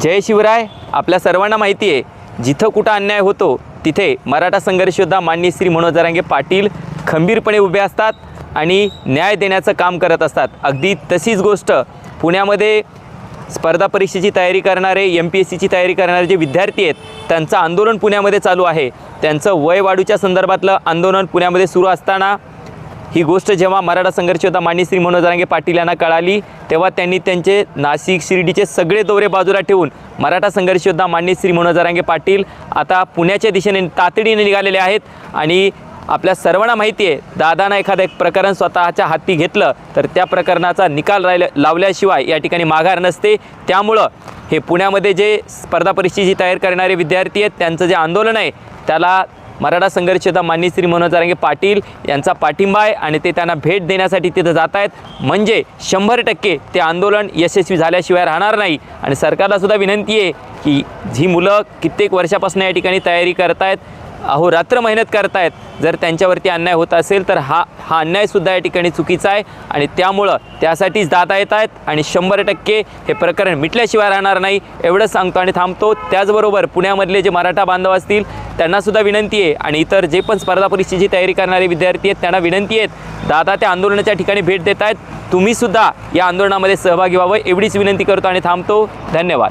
जय शिवराय. आपल्या सर्वांना माहिती आहे जिथं कुठं अन्याय होतो तिथे मराठा संघर्ष योद्धा माननीय श्री मनोज जरांगे पाटील खंबीरपणे उभे असतात आणि न्याय देण्याचं काम करत असतात. अगदी तशीच गोष्ट पुण्यामध्ये स्पर्धा परीक्षेची तयारी करणारे एम पी एस सीची तयारी करणारे जे विद्यार्थी आहेत त्यांचं आंदोलन पुण्यामध्ये चालू आहे. त्यांचं वय वाढूच्या संदर्भातलं आंदोलन पुण्यामध्ये सुरू असताना ही गोष्ट जेव्हा मराठा संघर्ष होता माननीय श्री मनोज पाटील यांना कळाली तेव्हा त्यांनी त्यांचे नाशिक शिर्डीचे सगळे दौरे बाजूला ठेवून मराठा संघर्ष योद्धा माननीय श्री मनोज पाटील. आता पुण्याच्या दिशेने तातडीने निघालेले आहेत आणि आपल्या सर्वांना माहिती आहे दादानं एखादं एक प्रकरण स्वतःच्या हाती घेतलं तर त्या प्रकरणाचा निकाल राहिल्या लावल्याशिवाय या ठिकाणी माघार नसते. त्यामुळं हे पुण्यामध्ये जे स्पर्धा परीक्षेची तयार करणारे विद्यार्थी आहेत त्यांचं जे आंदोलन आहे त्याला मराठा संघर्षता योद्धा माननीय श्री मनोज जरांगे पाटील यांचा पाठिंबा आहे आणि ते त्यांना भेट देण्यासाठी तिथं जात आहेत. म्हणजे शंभर टक्के ते आंदोलन यशस्वी झाल्याशिवाय राहणार नाही. आणि सरकारला सुद्धा विनंती आहे की जी मुलं कित्येक वर्षापासून या ठिकाणी तयारी करत आहेत अहोरात्र मेहनत करतायत. जर त्यांच्यावरती अन्याय होत असेल तर हा हा अन्यायसुद्धा या ठिकाणी चुकीचा आहे आणि त्यामुळं त्यासाठीच दादा येत आहेत आणि शंभर टक्के हे प्रकरण मिटल्याशिवाय राहणार नाही एवढंच सांगतो आणि थांबतो. त्याचबरोबर पुण्यामधले जे मराठा बांधव असतील त्यांनासुद्धा विनंती आहे आणि इतर जे पण स्पर्धा परीक्षेची तयारी करणारे विद्यार्थी आहेत त्यांना विनंती आहेत दादा त्या आंदोलनाच्या ठिकाणी भेट देत आहेत तुम्हीसुद्धा या आंदोलनामध्ये सहभागी व्हावं एवढीच विनंती करतो आणि थांबतो. धन्यवाद.